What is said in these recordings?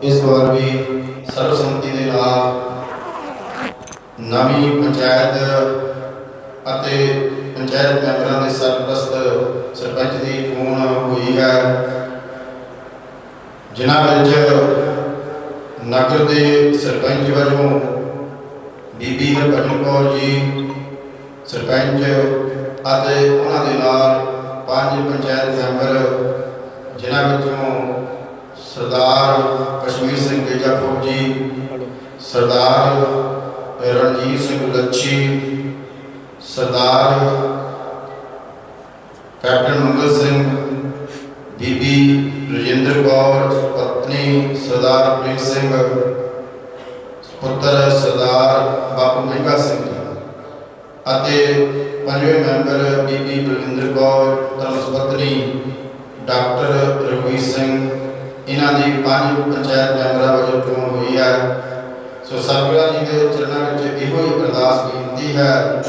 ਇਸ ਵਾਰ ਵੀ ਸਰਬਸੰਮਤੀ ਦੇ ਨਾਲ ਨਵੀਂ ਪੰਚਾਇਤ ਅਤੇ ਪੰਚਾਇਤ ਮੈਂਬਰਾਂ ਦੇ ਸਰਪ੍ਰਸਤ ਸਰਪੰਚ ਦੀ ਚੋਣ ਹੋਈ ਹੈ, ਜਿਨ੍ਹਾਂ ਵਿੱਚ ਨਗਰ ਦੇ ਸਰਪੰਚ ਵਜੋਂ ਬੀਬੀ ਹਰਭਜਨ ਕੌਰ ਜੀ, ਸਰਪੰਚ ਅਤੇ ਉਹਨਾਂ ਦੇ ਨਾਲ ਪੰਜ ਪੰਚਾਇਤ ਮੈਂਬਰ, ਜਿਨ੍ਹਾਂ ਵਿੱਚੋਂ ਸਰਦਾਰ ਕਸ਼ਮੀਰ ਸਿੰਘ ਗੇਜਾਪੁਰ ਜੀ ਸਰਦਾਰ ਰਣਜੀਤ ਸਿੰਘ ਲੱਛੀ ਸਰਦਾਰ ਕੈਪਟਨ ਮੰਗਲ ਸਿੰਘ ਬੀਬੀ ਰਜਿੰਦਰ ਕੌਰ ਪਤਨੀ ਸਰਦਾਰ ਪ੍ਰੀਤ ਸਿੰਘ ਪੁੱਤਰ ਸਰਦਾਰ ਬਾਪੂ ਮਹਿੰਗਾ ਸਿੰਘ ਅਤੇ ਪੰਜਵੇਂ ਮੈਂਬਰ ਬੀਬੀ ਬਲਵਿੰਦਰ ਕੌਰ ਧਰਮ ਪਤਨੀ ਡਾਕਟਰ ਰਘਵੀਰ ਸਿੰਘ ਇਹਨਾਂ ਦੀ ਪੰਜ ਪੰਚਾਇਤ ਮੈਂਬਰਾਂ ਵਜੋਂ ਚੋਣ ਹੋਈ ਹੈ? ਸੋ ਸਰਬਰਾ ਜੀ ਦੇ ਚਰਨਾਂ ਵਿੱਚ ਇਹੋ ਹੀ ਅਰਦਾਸ ਬੇਨਤੀ ਹੈ।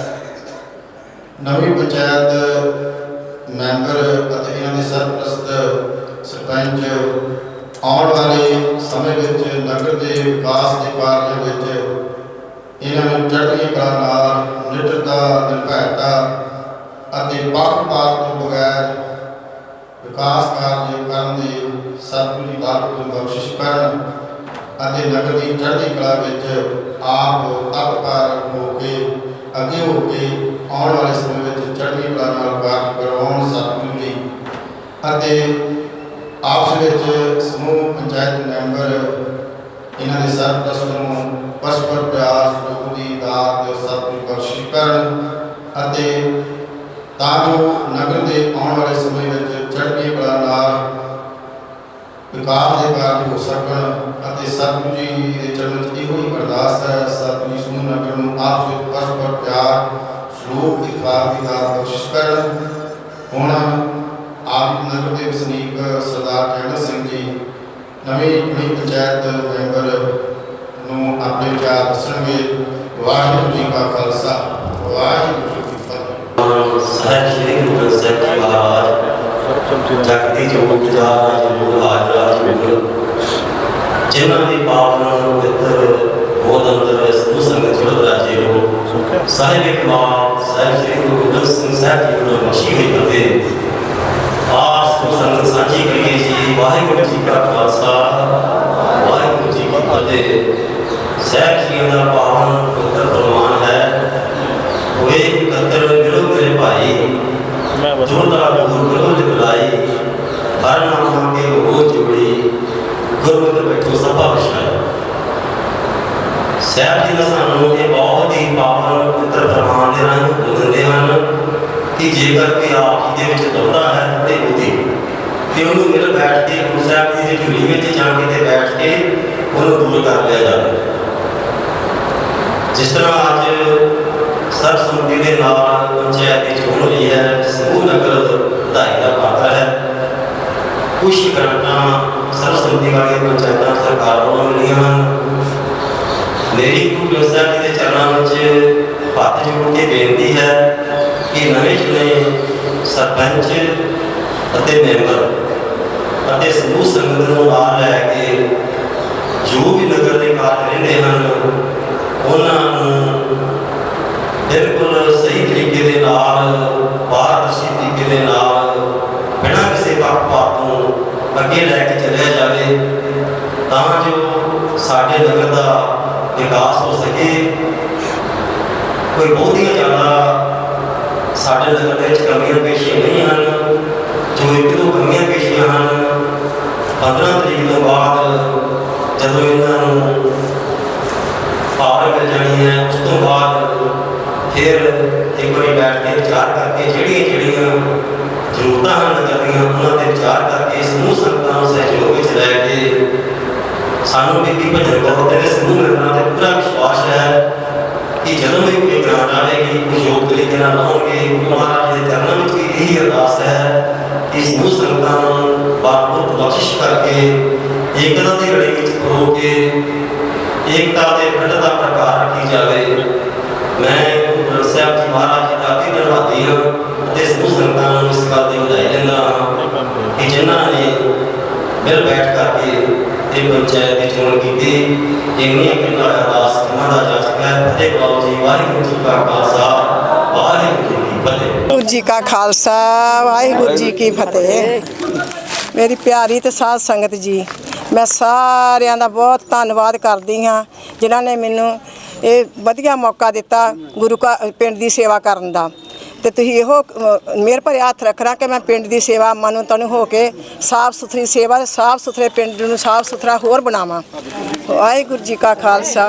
ਨਵੀਂ ਪੰਚਾਇਤ ਮੈਂਬਰ ਅਤੇ ਇਹਨਾਂ ਦੇ ਸਰਪ੍ਰਸਤ ਸਰਪੰਚ ਆਉਣ ਵਾਲੇ ਸਮੇਂ ਵਿੱਚ ਨਗਰ ਦੇ ਵਿਕਾਸ ਦੇ ਕਾਰਜ ਵਿੱਚ ਇਹਨਾਂ ਨੂੰ ਚੜ੍ਹਦੀ ਕਲਾ ਨਾਲ ਨਿਡਰਤਾ ਨਿਰਭੈਤਾ ਅਤੇ ਪੱਖਪਾਤ ਤੋਂ ਬਗੈਰ ਵਿਕਾਸ ਕਾਰਜ ਕਰਨ ਦੀ ਸਤਿਗੁਰੂ ਦੀ ਬਾਤ ਨੂੰ ਬਖਸ਼ਿਸ਼ ਕਰਨ ਅਤੇ ਨਗਰ ਦੀ ਚੜ੍ਹਦੀ ਕਲਾ ਵਿੱਚ ਆਪ ਤਪਕਾਰ ਹੋ ਕੇ, ਅੱਗੇ ਹੋ ਕੇ ਆਉਣ ਵਾਲੇ ਸਮੇਂ ਵਿੱਚ ਚੜ੍ਹਦੀ ਕਲਾ ਨਾਲ ਕਾਰਜ ਕਰਵਾਉਣ ਸਤਿਗੁਰੂ ਜੀ। ਅਤੇ ਆਪਸ ਵਿੱਚ ਸਮੂਹ, ਪੰਚਾਇਤ ਮੈਂਬਰ ਇਹਨਾਂ ਦੇ ਸਰਪ੍ਰਸਤ ਨੂੰ ਪਰਸਪਰ ਪਿਆਰ, ਸੁਖ ਦੀ ਦਾਤ ਸਤਿਗੁਰੂ ਬਖਸ਼ਿਸ਼ ਕਰਨ ਅਤੇ ਤਾਂ ਜੋ ਨਗਰ ਦੇ ਆਉਣ ਵਾਲੇ ਸਮੇਂ ਵਿੱਚ ਚੜ੍ਹਦੀ ਕਲਾ ਨਾਲ ਵਿਕਾਸ ਦੇ ਕਾਰਜ ਹੋ ਸਕਣ ਅਤੇ ਸਤਿਗੁਰੂ ਜੀ ਦੇ ਚਰਨਾਂ 'ਚ ਇਹੋ ਹੀ ਅਰਦਾਸ ਹੈ, ਸਤਿਗੁਰੂ ਜੀ ਸਮੂਹ ਨਗਰ ਨੂੰ ਆਪ ਵਿੱਚ ਪਰਸਪਰ ਪਿਆਰ, ਸ਼ਲੋਕ ਦੀ ਖਾਰ ਦੀ ਦਾਤ ਬਖਸ਼ਿਸ਼ ਕਰਨ। ਹੁਣ ਆਪ ਨਗਰ ਦੇ ਵਸਨੀਕ ਸਰਦਾਰ ਜਗਤ ਸਿੰਘ ਜੀ, ਨਵੀਂ ਨਵੀਂ ਪੰਚਾਇਤ ਮੈਂਬਰ ਨੂੰ ਆਪਣੇ ਪਿਆਰ ਦੱਸਣਗੇ। ਵਾਹਿਗੁਰੂ ਜੀ ਕਾ ਖਾਲਸਾ, ਵਾਹਿਗੁਰੂ ਜੀ ਕੀ ਫਤਿਹ। ਸਹਿਬ ਸ੍ਰੀ ਗੁਰੂ ਗ੍ਰੰਥ ਸਾਹਿਬ ਜੀ ਮਹਾਰਾਜ ਜਗਤੀ ਜੋਤ ਜਾਜ ਜੋਗ ਹਾਜਰਾ ਜੋਗ ਜਿਨ੍ਹਾਂ ਦੀ ਪਾਵਨ ਪਵਿੱਤਰ ਬੋਧ ਅੰਦਰ ਸਿੱਧੂ ਸੰਗਤ ਜੁੜ ਰਾਜੇ ਹੋ। ਸਾਹਿਬ ਇਕਬਾਲ ਸਾਹਿਬ ਸ੍ਰੀ ਗੁਰੂ ਗੋਬਿੰਦ ਸਿੰਘ ਸਾਹਿਬ ਜੀ ਨੂੰ ਬਖਸ਼ੀ ਹੋਈ ਕਿ ਜੇਕਰ ਕੋਈ ਆਪ ਜੀ ਦੇ ਵਿੱਚ ਦੁਬਦਾ ਹੈ ਤੇ ਉਹਦੀ ਤੇ ਉਹਨੂੰ ਮਿਲ ਬੈਠ ਕੇ ਗੁਰੂ ਸਾਹਿਬ ਜੀ ਦੀ ਝੁਲੀ ਵਿੱਚ ਜਾ ਕੇ ਬੈਠ ਕੇ ਉਹਨੂੰ ਦੂਰ ਕਰ ਲਿਆ ਜਾਵੇ। ਜਿਸ ਤਰ੍ਹਾਂ ਅੱਜ ਸਰਬਸੰਮਤੀ ਦੇ ਨਾਲ ਪੰਚਾਇਤ ਦੀ ਚੋਣ ਹੋਈ ਹੈ, ਸਮੂਹ ਨਗਰ ਵਧਾਈ ਦਾ ਪਾਤਰ ਹੈ। ਕੁਝ ਗ੍ਰਾਂਟਾਂ ਸਰਬਸੰਮਤੀ ਵਾਲੀਆਂ ਪੰਚਾਇਤਾਂ ਸਰਕਾਰ ਵੱਲੋਂ ਮਿਲੀਆਂ ਹਨ। ਮੇਰੀ ਗੁਰੂ ਗ੍ਰੰਥ ਸਾਹਿਬ ਜੀ ਦੇ ਚਰਨਾਂ ਵਿੱਚ ਹੱਥ ਜੋੜ ਕੇ ਬੇਨਤੀ ਹੈ ਕਿ ਨਵੇਂ ਚੁਣੇ ਸਰਪੰਚ ਅਤੇ ਮੈਂਬਰ ਅਤੇ ਸਮੂਹ ਸੰਗਤ ਨੂੰ ਨਾਲ ਲੈ ਕੇ ਜੋ ਵੀ ਨਗਰ ਦੇ ਕਾਰਜ ਰਹਿੰਦੇ ਹਨ, ਉਹਨਾਂ ਨੂੰ ਬਿਲਕੁਲ ਸਹੀ ਤਰੀਕੇ ਦੇ ਨਾਲ, ਪਾਰਦਰਸ਼ੀ ਤਰੀਕੇ ਦੇ ਨਾਲ ਬਿਨਾਂ ਕਿਸੇ ਪੱਖਪਾਤ ਤੋਂ ਅੱਗੇ ਲੈ ਕੇ ਚੱਲਿਆ ਜਾਵੇ, ਤਾਂ ਜੋ ਸਾਡੇ ਨਗਰ ਦਾ ਵਿਕਾਸ ਹੋ ਸਕੇ। ਕੋਈ ਬਹੁਤੀਆਂ ਜ਼ਿਆਦਾ ਸਾਡੇ ਨਗਰ ਦੇ ਵਿੱਚ ਕਮੀਆਂ ਪੇਸ਼ੀਆਂ ਨਹੀਂ ਹਨ ਜੋ ਇੱਕ ਦੋ ਕਮੀਆਂ ਪੇਸ਼ੀਆਂ ਹਨ 15 ਤਰੀਕ ਤੋਂ ਬਾਅਦ ਜਦੋਂ ਇਹਨਾਂ ਨੂੰ ਪਾਵਰ ਮਿਲ ਜਾਣੀ ਹੈ, ਉਸ ਤੋਂ ਬਾਅਦ ਫਿਰ ਇੱਕ ਵਾਰੀ ਬੈਠ ਕੇ ਵਿਚਾਰ ਕਰਕੇ ਜਿਹੜੀਆਂ ਜਿਹੜੀਆਂ ਜ਼ਰੂਰਤਾਂ ਹਨ ਨਗਰ ਦੀਆਂ ਉਹਨਾਂ ਤੇ ਵਿਚਾਰ ਕਰਕੇ ਸਮੂਹ ਸੰਗਤਾਂ ਨੂੰ ਸਹਿਯੋਗ ਵਿੱਚ ਲੈ ਕੇ ਸਾਨੂੰ ਬੀਬੀ ਭਜਨ ਬਹੁਤ ਦੇ ਸਮੂਹ ਮਿਲਣਾ ਤੇ ਪੂਰਾ ਵਿਸ਼ਵਾਸ ਹੈ ਕਿ ਜਦੋਂ ਵੀ ਕੋਈ ਆਵੇਗੀ ਯੋਗ ਤਰੀਕੇ ਨਾਲ ਲਾਉਣਗੇ ਗੁਰੂ ਮਹਾਰਾਜ ਦੇ ਚਰਨਾਂ ਵਿੱਚ ਵੀ ਇਹੀ ਅਰਦਾਸ ਹੈ ਕਿ ਸਮੂਹ ਸੰਗਤਾਂ ਨੂੰ ਬਾਪੂ ਬਖਸ਼ਿਸ਼ ਕਰਕੇ ਏਕਤਾ ਦੀ ਲੜੀ ਵਿੱਚ ਖੜੋ ਕੇ ਏਕਤਾ ਦੇ ਅਖੰਡਤਾ ਪ੍ਰਕਾਰ ਰੱਖੀ ਜਾਵੇ ਮੈਂ ਗੁਰੂ ਗ੍ਰੰਥ ਸਾਹਿਬ ਜੀ ਮਹਾਰਾਜ ਜੀ ਦਾ ਅਤੀ ਧੰਨਵਾਦੀ ਹਾਂ ਅਤੇ ਸਮੂਹ ਸੰਗਤਾਂ ਨੂੰ ਇਸ ਗੱਲ ਦੀ ਵਧਾਈ ਦਿੰਦਾ ਹਾਂ ਕਿ ਜਿਨ੍ਹਾਂ ਨੇ ਮਿਲ ਬੈਠ ਕਰਕੇ ਤੇ ਪੰਚਾਇਤ ਦੀ ਚੋਣ ਕੀਤੀ ਇੰਨੀਆਂ ਕਿੰਨਾ ਅਰਦਾਸ ਕਰਨਾ ਦਾ ਜਾ ਹੈ ਫਤਿਹ ਬਾਬੂ ਜੀ ਵਾਹਿਗੁਰੂ ਜੀ ਕਾ ਖਾਲਸਾ ਵਾਹਿਗੁਰੂ ਵਾਹਿਗੁਰੂ ਜੀ ਕਾ ਖਾਲਸਾ, ਵਾਹਿਗੁਰੂ ਜੀ ਕੀ ਫਤਿਹ। ਮੇਰੀ ਪਿਆਰੀ ਤੇ ਸਾਧ ਸੰਗਤ ਜੀ, ਮੈਂ ਸਾਰਿਆਂ ਦਾ ਬਹੁਤ ਧੰਨਵਾਦ ਕਰਦੀ ਹਾਂ, ਜਿਨ੍ਹਾਂ ਨੇ ਮੈਨੂੰ ਇਹ ਵਧੀਆ ਮੌਕਾ ਦਿੱਤਾ ਗੁਰੂ ਕਾ ਪਿੰਡ ਦੀ ਸੇਵਾ ਕਰਨ ਦਾ। ਤੇ ਤੁਸੀਂ ਇਹੋ ਅ, ਮਿਹਰ ਭਰੇ ਹੱਥ ਰੱਖਣਾ ਕਿ ਮੈਂ ਪਿੰਡ ਦੀ ਸੇਵਾ ਮਨੋਂ ਤਨ ਹੋ ਕੇ ਸਾਫ਼ ਸੁਥਰੀ ਸੇਵਾ ਸਾਫ਼ ਸੁਥਰੇ ਪਿੰਡ ਨੂੰ ਸਾਫ਼ ਸੁਥਰਾ ਹੋਰ ਬਣਾਵਾਂ। ਵਾਹਿਗੁਰੂ ਜੀ ਕਾ ਖਾਲਸਾ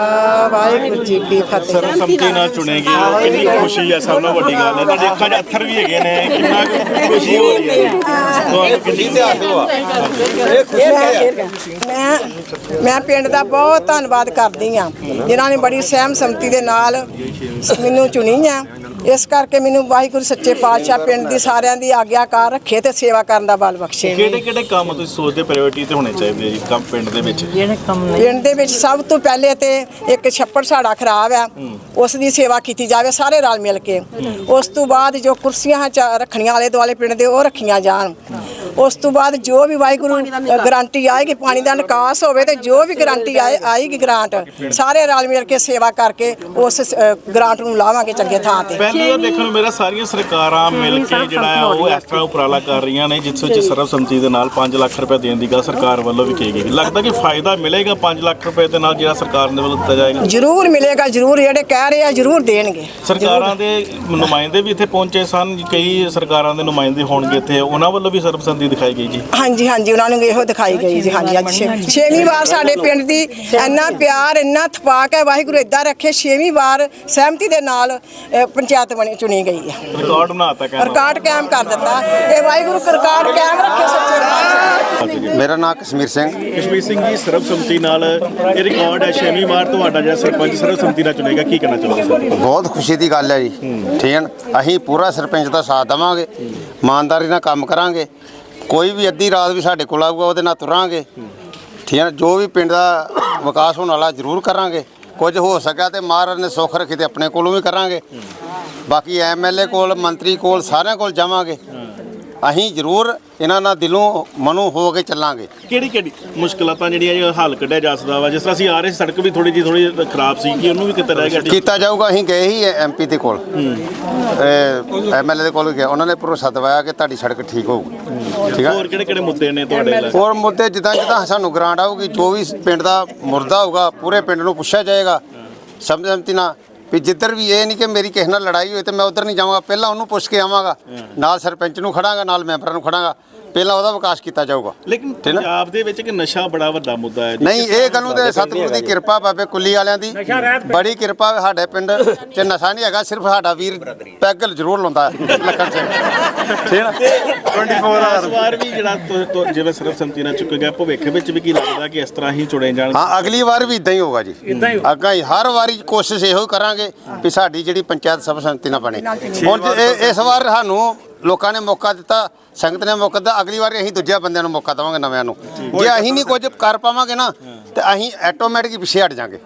ਵਾਹਿਗੁਰੂ ਜੀ ਕੀ ਫਤਿਹ। ਸਰਬਸੰਮਤੀ ਨਾਲ ਚੁਣੇ ਗਏ ਹੋ ਕਿੰਨੀ ਖੁਸ਼ੀ ਹੈ ਸਭ ਨਾਲੋਂ ਵੱਡੀ ਗੱਲ ਹੈ ਤੁਹਾਡੇ ਅੱਖਾਂ 'ਚ ਅੱਥਰ ਵੀ ਹੈਗੇ ਨੇ ਕਿੰਨਾ ਖੁਸ਼ੀ ਹੋ ਰਹੀ ਹੈ। ਤੁਹਾਨੂੰ ਕਿੰਨੀ ਮੈਂ ਮੈਂ ਪਿੰਡ ਦਾ ਬਹੁਤ ਧੰਨਵਾਦ ਕਰਦੀ ਆ ਜਿਨ੍ਹਾਂ ਨੇ ਬੜੀ ਸਹਿਮ ਸੰਮਤੀ ਦੇ ਨਾਲ ਮੈਨੂੰ ਚੁਣੀ ਆ। ਇਸ ਕਰਕੇ ਮੈਨੂੰ ਵਾਹਿਗੁਰੂ ਸੱਚੇ ਪਾਤਸ਼ਾਹ ਪਿੰਡ ਦੀ ਸਾਰਿਆਂ ਦੀ ਆਗਿਆਕਾਰ ਰੱਖੇ ਤੇ ਸੇਵਾ ਕਰਨ ਦਾ ਬਲ ਬਖਸ਼ੇ। ਕਿਹੜੇ ਕਿਹੜੇ ਕੰਮ ਤੁਸੀਂ ਸੋਚਦੇ ਪ੍ਰਾਇੋਰਟੀ ਤੇ ਹੋਣੇ ਚਾਹੀਦੇ ਆ ਜੀ ਕੰਮ ਪਿੰਡ ਦੇ ਵਿੱਚ? ਪਿੰਡ ਦੇ ਵਿੱਚ ਸਭ ਤੋਂ ਪਹਿਲੇ ਤੇ ਇੱਕ ਛੱਪੜ ਸਾਡਾ ਖਰਾਬ ਆ ਉਸ ਦੀ ਸੇਵਾ ਕੀਤੀ ਜਾਵੇ ਸਾਰੇ ਰਲ ਮਿਲ ਕੇ। ਉਸ ਤੋਂ ਬਾਅਦ ਜੋ ਕੁਰਸੀਆਂ ਚ- ਰੱਖਣੀਆਂ ਵਾਲੇ ਦੁਆਲੇ ਪਿੰਡ ਦੇ ਉਹ ਰੱਖੀਆਂ ਜਾਣ। ਉਸ ਤੋਂ ਬਾਅਦ ਜੋ ਵੀ ਵਾਹਿਗੁਰੂ ਗਰੰਟੀ ਆਏਗੀ ਪਾਣੀ ਦਾ ਨਿਕਾਸ ਹੋਵੇ ਤੇ ਜੋ ਵੀ ਗਰੰਟੀ ਆਏ ਆਏਗੀ ਗ੍ਰਾਂਟ। ਸਾਰੇ ਰਲ ਮਿਲ ਕੇ ਸੇਵਾ ਕਰਕੇ ਉਸ ਗ੍ਰਾਂਟ ਨੂੰ ਲਾਵਾਂਗੇ ਚੰਗੇ ਥਾਂ ਤੇ। ਪਹਿਲੀ ਵਾਰ ਦੇਖਣ ਨੂੰ ਮੇਰਾ ਸਾਰੀਆਂ ਸਰਕਾਰਾਂ ਮਿਲ ਕੇ ਜਿਹੜਾ ਹੈ ਉਹ ਇਸ ਤਰ੍ਹਾਂ ਉਪਰਾਲਾ ਕਰ ਰਹੀਆਂ ਨੇ ਜਿਸ ਵਿੱਚ ਸਰਬਸੰਮਤੀ ਦੇ ਨਾਲ 5 ਲੱਖ ਰੁਪਏ ਦੇਣ ਦੀ ਗੱਲ ਸਰਕਾਰ ਵੱਲੋਂ ਵੀ ਕਹੀ ਗਈ। ਲੱਗਦਾ ਕਿ ਫਾਇਦਾ ਮਿਲੇਗਾ 5 ਲੱਖ ਰੁਪਏ ਦੇ ਨਾਲ ਜਿਹੜਾ ਸਰਕਾਰ ਦੇ ਵੱਲੋਂ ਦਿੱਤਾ ਜਾਏਗਾ? ਜ਼ਰੂਰ ਮਿਲੇਗਾ ਜ਼ਰੂਰ ਜਿਹੜੇ ਕਹਿ ਰਹੇ ਆ ਜ਼ਰੂਰ ਦੇਣਗੇ। ਸਰਕਾਰਾਂ ਦੇ ਨੁਮਾਇੰਦੇ ਵੀ ਇੱਥੇ ਪਹੁੰਚੇ ਸਨ ਕਈ ਸਰਕਾਰਾਂ ਦੇ ਨੁਮਾਇੰਦੇ ਹੋਣਗੇ ਇੱਥੇ ਉਹਨਾਂ ਵੱਲੋਂ ਵੀ ਸਰਬਸੰਮਤੀ ਦਿਖਾਈ ਗਈ ਜੀ। ਹਾਂਜੀ ਹਾਂਜੀ ਉਹਨਾਂ ਨੂੰ ਇਹੋ ਦਿਖਾਈ ਗਈ ਜੀ। ਹਾਂਜੀ ਅੱਜ ਛੇ- ਛੇਵੀਂ ਵਾਰ ਸਾਡੇ ਪਿੰਡ ਦੀ ਇੰਨਾ ਪਿਆਰ ਇੰਨਾ ਥਪਾਕ ਹੈ ਵਾਹਿਗੁਰੂ ਇਦਾਂ ਰੱਖੇ ਛੇਵੀਂ ਵਾਰ ਸਹਿਮਤੀ ਦੇ ਨਾਲ ਅ, ਪੰਚਾਇਤ ਬਣੀ ਚੁਣੀ ਗਈ ਹੈ। ਰਿਕਾਰਡ ਬਣਾਤਾ ਕਹਿੰਦਾ ਰਿਕਾਰਡ ਕਾਇਮ ਕਰ ਦਿੱਤਾ। ਇਹ ਵਾਹਿਗੁਰੂ ਰਿਕਾਰਡ ਕਾਇਮ ਰੱਖੇ ਸੱਚੇ ਪਾਤਸ਼ਾਹ। ਮੇਰਾ ਨਾਮ ਕਸ਼ਮੀਰ ਸਿੰਘ। ਕਸ਼ਮੀਰ ਸਿੰਘ ਜੀ ਸਰਬਸੰਮਤੀ ਨਾਲ ਇਹ ਰਿਕਾਰਡ ਹੈ। ਛੇਵੀਂ ਵਾਰ ਤੁਹਾਡਾ ਜਿਹੜਾ ਸਰਪੰਚ ਸਰਬਸੰਮਤੀ ਨਾਲ ਚੁਣੇਗਾ ਕੀ ਕਹਿਣਾ ਚਾਹੋਗੇ ਸਰ? ਬਹੁਤ ਖੁਸ਼ੀ ਦੀ ਗੱਲ ਹੈ ਜੀ। ਠੀਕ ਹੈ ਨਾ? ਅਸੀਂ ਪੂਰਾ ਸਰਪੰਚ ਦਾ ਸਾਥ ਦੇਵਾਂਗੇ। ਇਮਾਨਦਾਰੀ ਨਾਲ ਕੰਮ ਕਰਾਂਗੇ। ਕੋਈ ਵੀ ਅੱਧੀ ਰਾਤ ਵੀ ਸਾਡੇ ਕੋਲ ਆਊਗਾ, ਉਹਦੇ ਨਾਲ ਤੁਰਾਂਗੇ। ਠੀਕ ਹੈ ਨਾ? ਜੋ ਵੀ ਪਿੰਡ ਦਾ ਵਿਕਾਸ ਹੋਣ ਵਾਲਾ, ਜ਼ਰੂਰ ਕਰਾਂਗੇ। ਕੁਝ ਹੋ ਸਕਿਆ ਤੇ ਮਹਾਰਾਜ ਨੇ ਸੁੱਖ ਰੱਖੀ ਤੇ ਆਪਣੇ ਕੋਲੋਂ ਵੀ ਕਰਾਂਗੇ। ਬਾਕੀ ਐਮਐਲਏ ਕੋਲ, ਮੰਤਰੀ ਕੋਲ, ਸਾਰਿਆਂ ਕੋਲ ਜਾਵਾਂਗੇ। ਅਸੀਂ ਜ਼ਰੂਰ ਇਹਨਾਂ ਨਾਲ ਦਿਲੋਂ ਮਨੋਂ ਹੋ ਕੇ ਚੱਲਾਂਗੇ। ਕਿਹੜੀ ਕਿਹੜੀ ਮੁਸ਼ਕਲਾਂ ਜਿਹੜੀਆਂ ਇਹ ਹੱਲ ਕੱਢਿਆ ਜਾ ਸਕਦਾ ਵਾ? ਜਿਸ ਤਰ੍ਹਾਂ ਅਸੀਂ ਆ ਰਹੇ ਸੀ, ਸੜਕ ਵੀ ਥੋੜੀ ਜਿਹੀ ਥੋੜੀ ਖਰਾਬ ਸੀ। ਕਿ ਉਹਨੂੰ ਵੀ ਕਿਤੇ ਰਹਿ ਗਿਆ? ਠੀਕ ਕੀਤਾ ਜਾਊਗਾ ਅਸੀਂ ਗਏ ਹੀ ਐਮਪੀ ਦੇ ਕੋਲ। ਐਮਐਲਏ ਦੇ ਕੋਲ ਗਏ ਉਹਨਾਂ ਨੇ ਭਰੋਸਾ ਦਿਵਾਇਆ ਕਿ ਤੁਹਾਡੀ ਸੜਕ ਠੀਕ ਹੋਊਗੀ। ਠੀਕ ਆ? ਹੋਰ ਕਿਹੜੇ ਕਿਹੜੇ ਮੁੱਦੇ ਨੇ ਤੁਹਾਡੇ ਲਈ? ਹੋਰ ਮੁੱਦੇ ਜਿੱਦਾਂ ਜਿੱਦਾਂ ਸਾਨੂੰ ਗ੍ਰਾਂਟ ਆਊਗੀ ਜੋ ਵੀ ਪਿੰਡ ਦਾ ਮੁਰਦਾ ਹੋਊਗਾ ਪੂਰੇ ਪਿੰਡ ਨੂੰ ਪੁੱਛਿਆ ਜਾਏਗਾ। ਸਮਝਮਤੀ ਨਾਲ ਵੀ ਜਿੱਧਰ ਵੀ ਇਹ ਨਹੀਂ ਕਿ ਮੇਰੀ ਕਿਸੇ ਨਾਲ ਲੜਾਈ ਹੋਈ ਤੇ ਮੈਂ ਉਧਰ ਨਹੀਂ ਜਾਵਾਂਗਾ ਪਹਿਲਾਂ ਉਹਨੂੰ ਪੁੱਛ ਕੇ ਆਵਾਂਗਾ ਨਾਲ ਸਰਪੰਚ ਨੂੰ ਖੜਾਂਗਾ ਨਾਲ ਮੈਂਬਰਾਂ ਨੂੰ ਖੜਾਂਗਾ। ਪਹਿਲਾਂ ਉਹਦਾ ਵਿਕਾਸ ਕੀਤਾ ਜਾਊਗਾ। ਲੇਕਿਨ ਨਾ? ਪੰਜਾਬ ਦੇ ਵਿੱਚ ਕਿ ਨਸ਼ਾ ਬੜਾ ਵੱਡਾ ਮੁੱਦਾ ਹੈ। ਨਹੀਂ ਇਹ ਗੱਲੋਂ ਤੇ ਸਤਿਗੁਰੂ ਦੀ ਕਿਰਪਾ ਬਾਬੇ ਕੁੱਲੀ ਵਾਲਿਆਂ ਦੀ। ਬੜੀ ਕਿਰਪਾ ਸਾਡੇ ਪਿੰਡ 'ਚ ਨਸ਼ਾ ਨਹੀਂ ਹੈਗਾ ਸਿਰਫ ਸਾਡਾ ਵੀਰ ਪੈਗਲ ਜ਼ਰੂਰ ਲਾਉਂਦਾ ਹੈ, ਲੱਖਣ ਸਿੰਘ। ਠੀਕ ਨਾ? 24 ਇਸ ਵਾਰ ਵੀ ਜਿਹੜਾ ਜਿਵੇਂ ਸਰਬਸੰਮਤੀ ਨਾਲ ਚੁੱਕ ਗਿਆ ਭਵਿੱਖ ਵਿੱਚ ਵੀ ਕੀ ਲੱਗਦਾ ਕਿ ਇਸ ਤਰ੍ਹਾਂ ਹੀ ਚੁਣੇ ਜਾਣ? ਹਾਂ ਅਗਲੀ ਵਾਰ ਵੀ ਇਦਾਂ ਹੀ ਹੋਗਾ ਜੀ। ਅੱਗਾ ਹੀ ਹਰ ਵਾਰੀ ਕੋਸ਼ਿਸ਼ ਇਹੋ ਕਰਾਂਗੇ ਵੀ ਸਾਡੀ ਜਿਹੜੀ ਪੰਚਾਇਤ ਸਭ ਸੰਮਤੀ ਨਾਲ ਬਣੇ। ਹੁਣ ਇਸ ਵਾਰ ਸਾਨੂੰ ਲੋਕਾਂ ਨੇ ਮੌਕਾ ਦਿੱਤਾ, ਸੰਗਤ ਨੇ ਮੌਕਾ ਦਿੱਤਾ, ਅਗਲੀ ਵਾਰ ਅਸੀਂ ਦੂਜਿਆਂ ਬੰਦਿਆਂ ਨੂੰ ਮੌਕਾ ਦੇਵਾਂਗੇ ਨਵਿਆਂ ਨੂੰ। ਜੇ ਅਸੀਂ ਨਹੀਂ ਕੁਝ ਕਰ ਪਾਵਾਂਗੇ ਨਾ, ਤੇ ਅਸੀਂ ਆਟੋਮੈਟਿਕ ਪਿੱਛੇ ਹਟ ਜਾਾਂਗੇ।